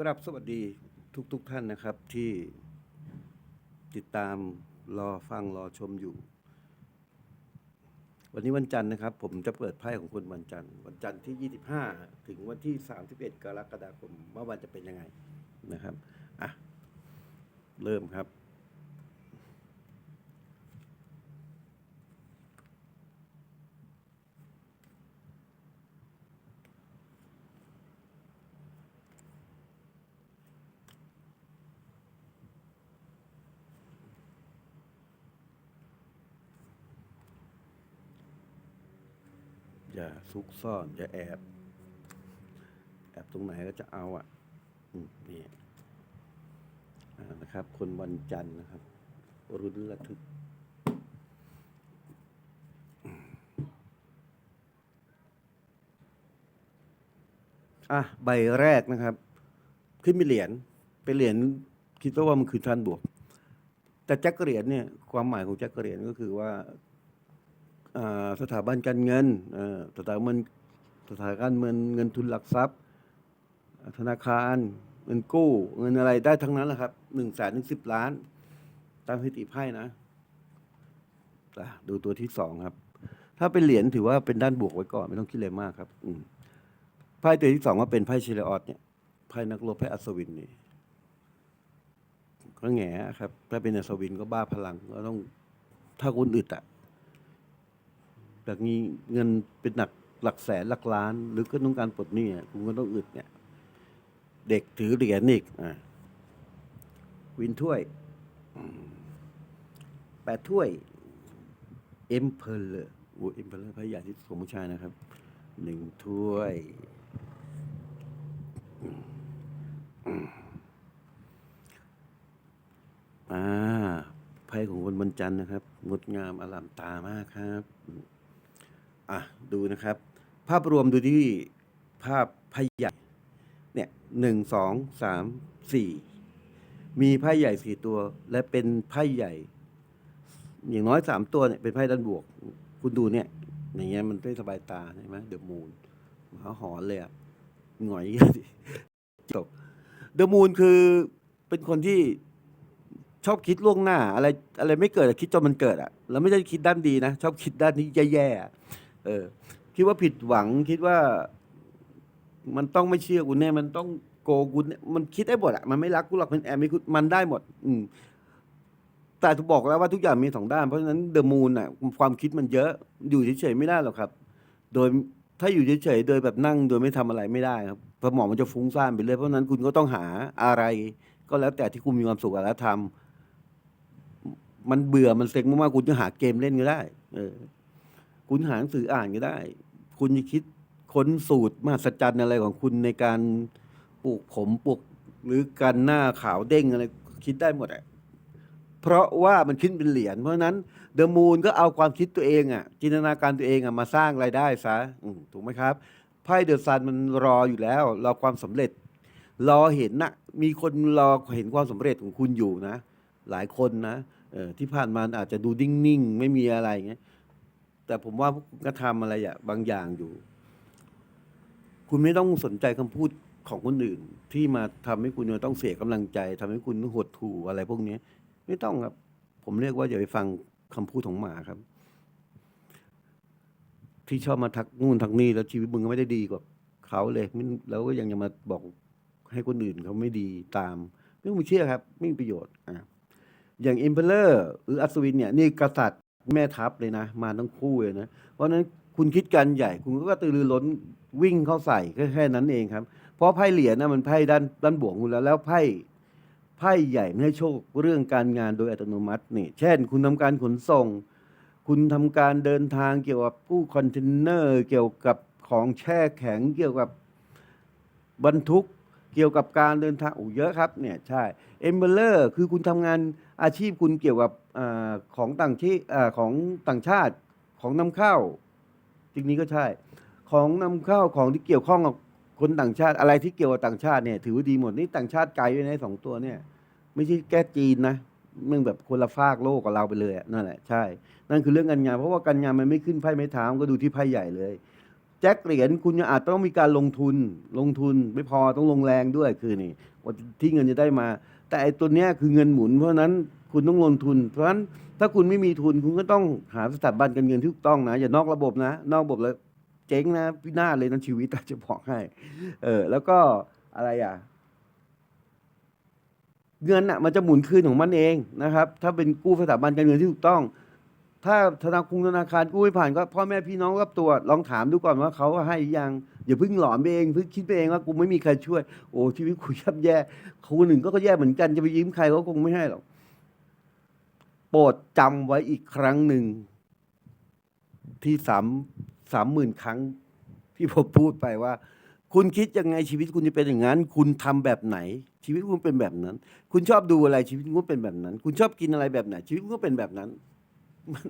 กราบสวัสดีทุกๆทท่านนะครับที่ติดตามรอฟังรอชมอยู่ วันนี้วันจันทร์นะครับ ผมจะเปิดไพ่ของคุณวันจันทร์ วันจันทร์ที่ 25 ถึงวันที่ 31 กรกฎาคมว่าวันจะเป็นยังไงนะครับอะเริ่มครับ อย่าซุกซ่อน อย่าแอบ แอบตรงไหนก็จะเอาอะอืนี่นะครับ คนวันจันทร์นะครับ รุนระทึกอะใบแรกนะครับ ขึ้นมีเหรียญเป็นเหรียญคิดว่ามันคือท่านบวก แต่แจ็คเหรียญเนี่ยความหมายของแจ็คเหรียญก็คือว่า สถาบันการเงินสถาบันสถาบันเงินเงินทุนหลักทรัพย์ ธนาคาร เงินกู้ เงินอะไรได้ทั้งนั้นแหละครับหนึ่งแสนถึงสิบล้าน ตามสถิติไพ่นะดูตัวที่สองครับ ถ้าเป็นเหรียญถือว่าเป็นด้านบวกไว้ก่อนไม่ต้องคิดอะไรมากครับไพ่ตัวที่สองว่าเป็นไพ่เชลออสเนี่ยไพ่นักรบไพ่อัศวินนี่ก็แง่ครับ ถ้าเป็นอัศวินก็บ้าพลังก็ต้องถ้าคุณอึดอะ แบบนี้เงินเป็นหนักหลักแสนหลักล้าน หรือก็ต้องการปลดหนี้คุณก็ต้องอึดเนี่ย เด็กถือเหรียญอีกอะวินถ้วยแปดถ้วยเอ็มเพลเลอร์โอ้เอ็มเพลเลอร์พระใหญ่ที่สุดของผู้ชายนะครับหนึ่งถ้วยอ่าไพ่ของคนบรรจันนะครับ งดงามอลามตามากครับ อะดูนะครับ ภาพรวมดูที่ภาพไพ่ใหญ่เนี่ยหนึ่งสองสามสี่มีไพ่ใหญ่สี่ตัว และเป็นไพ่ใหญ่ อย่างน้อยสามตัวเนี่ยเป็นไพ่ด้านบวก คุณดูเนี่ย อย่างเงี้ยมันได้สบายตาใช่ไหมเดอะมูนหมาหอนเลยอะหงอยจบเดอะมูนคือเป็นคนที่ชอบคิดล่วงหน้า อะไรอะไรไม่เกิดคิดจนมันเกิดอะแล้วไม่ได้คิดด้านดีนะ ชอบคิดด้านนี้แย่ๆ เออ คิดว่าผิดหวังคิดว่า มันต้องไม่เชื่อกูแน่มันต้องโกกูแน่มันคิดได้หมดอะมันไม่รักกูหรอกมันแอบไม่กูมันได้หมด อืม แต่ถูกบอกแล้วว่าทุกอย่างมีสองด้านเพราะฉะนั้นเดอะมูนอะความคิดมันเยอะ อยู่เฉยๆไม่ได้หรอกครับ โดยถ้าอยู่เฉยๆโดยแบบนั่งโดยไม่ทำอะไรไม่ได้ครับสมองมันจะฟุ้งซ่านไปเลยเพราะฉะนั้นคุณก็ต้องหาอะไร ก็แล้วแต่ที่คุณมีความสุขแล้วทำมันเบื่อมันเซ็งมากๆคุณจะหาเกมเล่นก็ได้ เออ คุณหาหนังสืออ่านก็ได้ คุณจะคิดค้นสูตรมหัศจรรย์อะไรของคุณในการปลูกผมปลูกหรือการหน้าขาวเด้งอะไรคิดได้หมดอะเพราะว่ามันขึ้นเป็นเหรียญเพราะนั้นเดอะมูนก็เอาความคิดตัวเองอะจินตนาการตัวเองอะมาสร้างรายได้ซะถูกไหมครับไพ่เดอะซันมันรออยู่แล้ว รอความสำเร็จ รอเห็นนะมีคนรอเห็นความสำเร็จของคุณอยู่นะ หลายคนนะเออที่ผ่านมาอาจจะดูนิ่งๆ ไม่มีอะไรอย่างเงี้ย แต่ผมว่ากคุณก็ทำอะไรอะบางอย่างอยู่ คุณไม่ต้องสนใจคำพูดของคนอื่น ที่มาทำให้คุณต้องเสียกำลังใจทำให้คุณหดหู่อะไรพวกนี้ไม่ต้องครับ ผมเรียกว่าอย่าไปฟังคำพูดของหมาครับ ที่ชอบมาทักนู่นทักนี่แล้วชีวิตมึงก็ไม่ได้ดีกว่าเขาเลยไม่แล้วก็ยังจะมาบอกให้คนอื่นเขาไม่ดีตาม ไม่ต้องไปเชื่อครับ ไม่มีประโยชน์อะอย่างอิมเพลเลอร์หรืออัศวินเนี่ย นี่กษัตริย์ แม่ทัพเลยนะ มาทั้งคู่เลยนะ เพราะฉะนั้นคุณคิดการใหญ่ คุณก็กระตือรือร้นวิ่งเข้าใส่แค่แค่นั้นเองครับ เพราะไพ่เหรียญนะมันไพ่ด้านด้านบวกคุณแล้ว แล้วไพ่ไพ่ใหญ่ไม่ให้โชคเรื่องการงานโดยอัตโนมัตินี่เช่น คุณทำการขนส่ง คุณทำการเดินทางเกี่ยวกับผู้คอนเทนเนอร์เกี่ยวกับของแช่แข็งเกี่ยวกับบรรทุกเกี่ยวกับการเดินทางโอ้เยอะครับเนี่ยใช่เอมเบลเลอร์คือคุณทำงาน อาชีพคุณเกี่ยวกับอของต่างที่อาของต่างชาติของนำเข้าจริงๆก็ใช่ ของนำเข้าของที่เกี่ยวข้องกับคนต่างชาติอะไรที่เกี่ยวกับต่างชาติเนี่ยถือว่าดีหมดนี่ต่างชาติไกลด้วยนะสองตัวเนี่ย ไม่ใช่แก้จีนนะมันแบบคนละฟากโลกกับเราไปเลยนั่นแหละใช่ นั่นคือเรื่องการงาน เพราะว่าการงานมันไม่ขึ้นไพ่ไม้เท้ามก็ดูที่ไพ่ใหญ่เลย แจ็คเหรียญคุณอาจต้องมีการลงทุนลงทุนไม่พอต้องลงแรงด้วยคือนี่ว่าที่เงินจะได้มา แต่ไอ้ตัวเนี้ยคือเงินหมุน เพราะนั้นคุณต้องลงทุน เพราะฉะนั้นถ้าคุณไม่มีทุนคุณก็ต้องหาสถาบันการเงินที่ถูกต้องนะ อย่านอกระบบนะ นอกระบบแล้วเจ๊งนะพินาศเลยทั้งชีวิตจจะบอกให้ เออ แล้วก็อะไรอะ เงินอะ มันจะหมุนคืนของมันเองนะครับ ถ้าเป็นกู้สถาบันการเงินที่ถูกต้อง ถ้าธนาคารธนาคารกู้ไม่ผ่านก็พ่อแม่พี่น้องรับตัวลองถามดูก่อนว่าเขาให้หรือยังอย่าเพิ่งหลอนไปเองเพิ่งคิดไปเองว่ากูไม่มีใครช่วย โอ้ชีวิตกูยับแย่คนหนึ่งก็แย่เหมือนกันจะไปยิ้มใครเขาคงไม่ให้หรอกโปรดจำไว้อีกครั้งหนึ่ง ที่สามสามหมื่นครั้ง ที่ผมพูดไปว่า คุณคิดยังไงชีวิตคุณจะเป็นอย่างนั้น คุณทำแบบไหน ชีวิตคุณเป็นแบบนั้น คุณชอบดูอะไรชีวิตคุณก็เป็นแบบนั้น คุณชอบกินอะไรแบบไหน ชีวิตคุณก็เป็นแบบนั้น มัน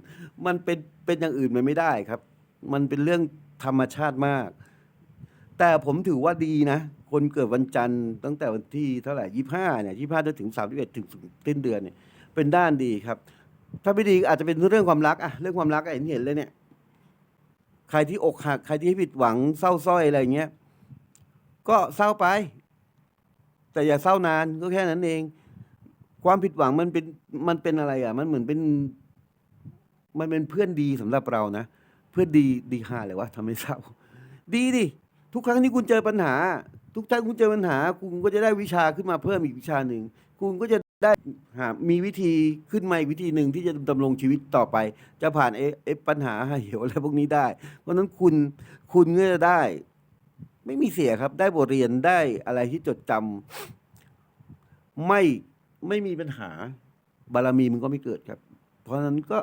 มันเป็นเป็นอย่างอื่นมันไม่ได้ครับ มันเป็นเรื่องธรรมชาติมาก แต่ผมถือว่าดีนะ คนเกิดวันจันทร์ตั้งแต่วันที่เท่าไหร่ยี่ห้าเนี่ยยี่ห้าจนถึงสามสิบเอ็ดถึงสิ้นเดือนเนี่ย เป็นด้านดีครับ ถ้าไม่ดีอาจจะเป็นเรื่องความรักอะเรื่องความรักอะเห็นเห็นเลยเนี่ย ใครที่อกหัก ใครที่ผิดหวังเศร้าส้อยอะไรเงี้ย ก็เศร้าไป แต่อย่าเศร้านานก็แค่นั้นเอง ความผิดหวังมันเป็นมันเป็นอะไรอะมันเหมือนเป็น มันเป็นเพื่อนดีสำหรับเรานะ เพื่อนดีดีห่าเลยวะทำให้เศร้า ดีดิทุกครั้งที่คุณเจอปัญหา ทุกครั้งคุณเจอปัญหา คุณก็จะได้วิชาขึ้นมาเพิ่มอีกวิชาหนึ่งคุณก็จะได้หามีวิธีขึ้นมาอีกวิธีหนึ่งที่จะดำรงชีวิตต่อไป จะผ่านเออปัญหาเหวอะไรพวกนี้ได้ เพราะนั้นคุณคุณก็จะได้ ไม่มีเสียครับ ได้บทเรียนได้อะไรที่จดจำไม่ไม่มีปัญหาบารมีมันก็ไม่เกิดครับ เพราะนั้นก็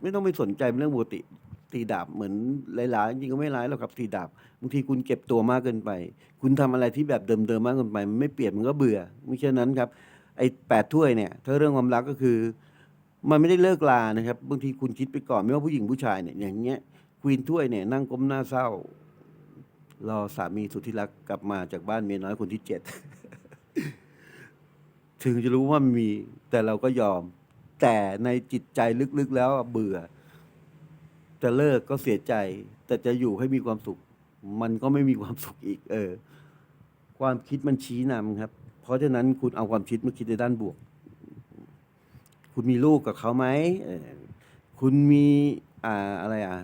ไม่ต้องไปสนใจเป็นเรื่องปกติตีดาบเหมือนหลายๆจริงก็ไม่ร้ายหรอกครับตีดาบบางทีคุณเก็บตัวมากเกินไป คุณทำอะไรที่แบบเดิมๆมากเกินไป มันไม่เปลี่ยนมันก็เบื่อไม่ใช่นั้นครับ ไอ้แปดถ้วยเนี่ยถ้าเรื่องความรักก็คือ มันไม่ได้เลิกลานะครับบางทีคุณคิดไปก่อนไม่ว่าผู้หญิงผู้ชายเนี่ยอย่างเงี้ยควีนถ้วยเนี่ยนั่งก้มหน้าเศร้ารอสามีสุดที่รักกลับมาจากบ้านเมียน้อยคนที่เจ็ดถึงจะรู้ว่ามีแต่เราก็ยอม แต่ในจิตใจลึกๆแล้วเบื่อ จะเลิกก็เสียใจ แต่จะอยู่ให้มีความสุข มันก็ไม่มีความสุขอีก เออ ความคิดมันชี้นำครับ เพราะฉะนั้นคุณเอาความคิดมาคิดในด้านบวก คุณมีลูกกับเขาไหมคุณมีอ่าอะไรอะ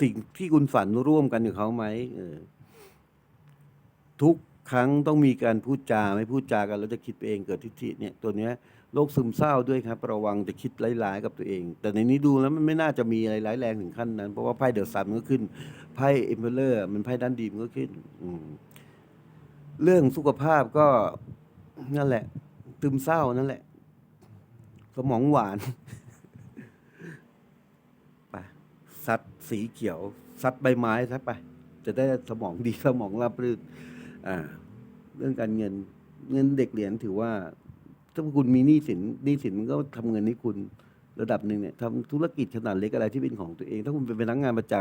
สิ่งที่คุณฝันร่วมกันกับเขาไหมออทุก ครั้งต้องมีการพูดจาไม่พูดจากันแล้วจะคิดไปเองเกิดทิฏฐิเนี่ยตัวเนี้ยโรคซึมเศร้าด้วยครับ ระวังจะคิดร้ายๆกับตัวเอง แต่ในนี้ดูแล้วมันไม่น่าจะมีอะไรร้ายแรงถึงขั้นนั้น เพราะว่าไพ่เดอะซันมันก็ขึ้นไพ่เอ็มเพลเลอร์มันไพ่ด้านดีมันก็ขึ้นอืเรื่องสุขภาพก็นั่นแหละตึมเศร้านั่นแหละ สมองหวานไปซัดสีเขียวซัดใบไม้ซัดไป จะได้สมองดีสมองราบรื่น อ่า เรื่องการเงิน เงินเด็กเหรียญถือว่า ถ้าคุณมีหนี้สินหนี้สินมันก็ทำเงินให้คุณระดับหนึ่งเนี่ยทำธุรกิจขนาดเล็กอะไรที่เป็นของตัวเอง ถ้าคุณเป็นพนักงานประจ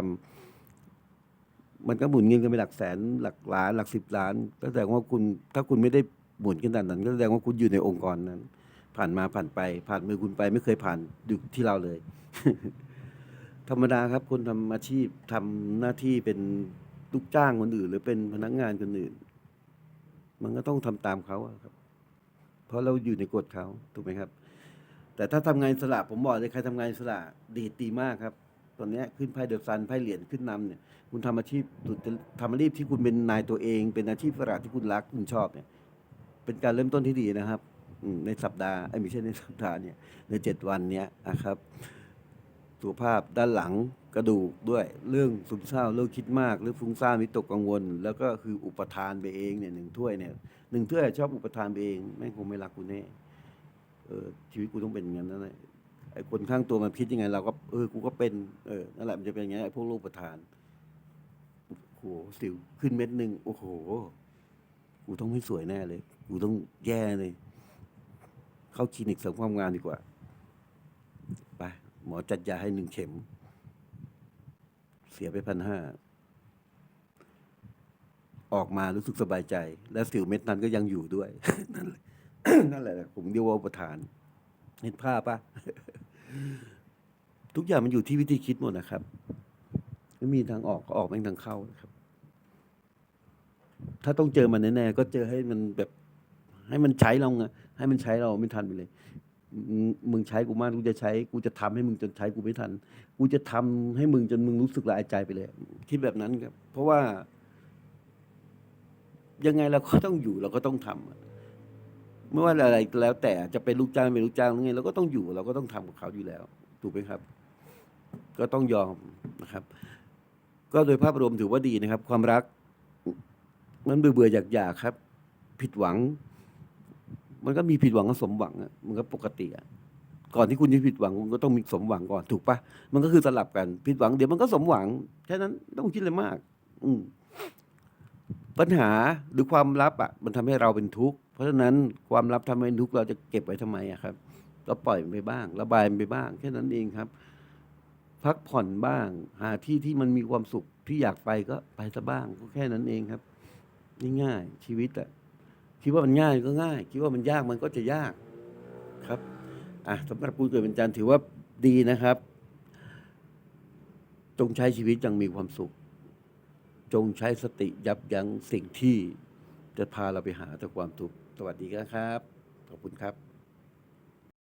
ำมันก็หมุนเงินกันไปหลักแสนหลักล้านหลักสิบล้านก็แสดงว่าคุณถ้าคุณไม่ได้หมุนขนาดนั้น ก็แสดงว่าคุณอยู่ในองค์กรนั้น ผ่านมาผ่านไป ผ่านมือคุณไปไม่เคยผ่านอยู่ที่เราเลย ธรรมดาครับคนทำอาชีพทำหน้าที่เป็นลูกจ้างคนอื่น หรือเป็นพนักงานคนอื่น มันก็ต้องทำตามเขาครับ เพราะเราอยู่ในกฎเขาถูกไหมครับ แต่ถ้าทำงานสระผมบอกเลยใครทำงานสระดีดีมากครับ ตอนนี้ขึ้นไพ่เดือะซันไพ่เหรียญขึ้นนำเนี่ย คุณทำอาชีพสุดทำอาชีพที่คุณเป็นนายตัวเอง เป็นอาชีพสระที่คุณรักคุณชอบเนี่ย เป็นการเริ่มต้นที่ดีนะครับในสัปดาห์ไอ้ไม่ใช่ในสัปดาห์เนี่ยในเจ็ดวันเนี้ยนะครับ สุขภาพด้านหลังกระดูกด้วย เรื่องซึมเศร้าเรื่องคิดมากเรื่องฟุ้งซ่านวิตกกังวล แล้วก็คืออุปทานไปเองเนี่ยหนึ่งถ้วยเนี่ยหนึ่งถ้วยชอบอุปทานไปเองแม่งคงไม่รักกูแน่เออชีวิตกูต้องเป็นอย่างนั้นนั่นแหละไอ้คนข้างตัวมันคิดยังไง เราก็เออกูก็เป็นเออนั่นแหละมันจะเป็นอย่างนี้ไอ้พวกโรคอุปทานโอ้โหสิวขึ้นเม็ดหนึ่งโอ้โหกูต้องไม่สวยแน่เลยกูต้องแย่เลย เข้าคลินิกเสริมความงามดีกว่า หมอจัดยาให้หนึ่งเข็ม เสียไปพันห้า ออกมารู้สึกสบายใจ และสิวเม็ดนั้นก็ยังอยู่ด้วย นั่นแหละนั่นแหละ ผมเรียกว่าอุประทาน เห็นภาพปะทุกอย่างมันอยู่ที่วิธีคิดหมดนะครับไม่มีทางออกก็ออกไม่มีทางเข้านะครับ ถ้าต้องเจอมันแน่ๆก็เจอให้มันแบบ ให้มันใช้เราไงให้มันใช้เราไม่ทันไปเลย มึงใช้กูมากกูจะใช้ กูจะทำให้มึงจนใช้กูไม่ทัน กูจะทำให้มึงจนมึงรู้สึกละอายใจไปเลย คิดแบบนั้นครับ เพราะว่า ยังไงเราก็ต้องอยู่เราก็ต้องทำอะไม่ว่าอะไรแล้วแต่จะเป็นลูกจ้างเป็นลูกจ้างหรือไงเราก็ต้องอยู่เราก็ต้องทำกับเขาอยู่แล้ว ถูกไหมครับ ก็ต้องยอมนะครับ ก็โดยภาพรวมถือว่าดีนะครับ ความรัก มันเบื่อเบื่ออยากอยากครับ ผิดหวัง มันก็มีผิดหวังกับสมหวังอะมันก็ปกติอะก่อนที่คุณจะผิดหวังคุณก็ต้องมีสมหวังก่อนถูกปะมันก็คือสลับกันผิดหวังเดี๋ยวมันก็สมหวังแค่นั้นไม่ต้องคิดอะไรมาก อืมปัญหาหรือความลับอะมันทำให้เราเป็นทุกข์เพราะฉะนั้นความลับทำให้ทุกข์เราจะเก็บไว้ทำไมอะครับก็ปล่อยมันไปบ้าง ระบายมันไปบ้าง แค่นั้นเองครับ พักผ่อนบ้าง หาที่ที่มันมีความสุขที่อยากไปก็ไปซะบ้างก็แค่นั้นเองครับง่ายๆชีวิตอะ คิดว่ามันง่ายก็ง่าย คิดว่ามันยากมันก็จะยากครับอะสำหรับผู้เกิดเป็นจันทร์ถือว่าดีนะครับ จงใช้ชีวิตอยังมีความสุข จงใช้สติยับยั้งสิ่งที่จะพาเราไปหาแต่ความทุกข์สวัสดีครับ ขอบคุณครับ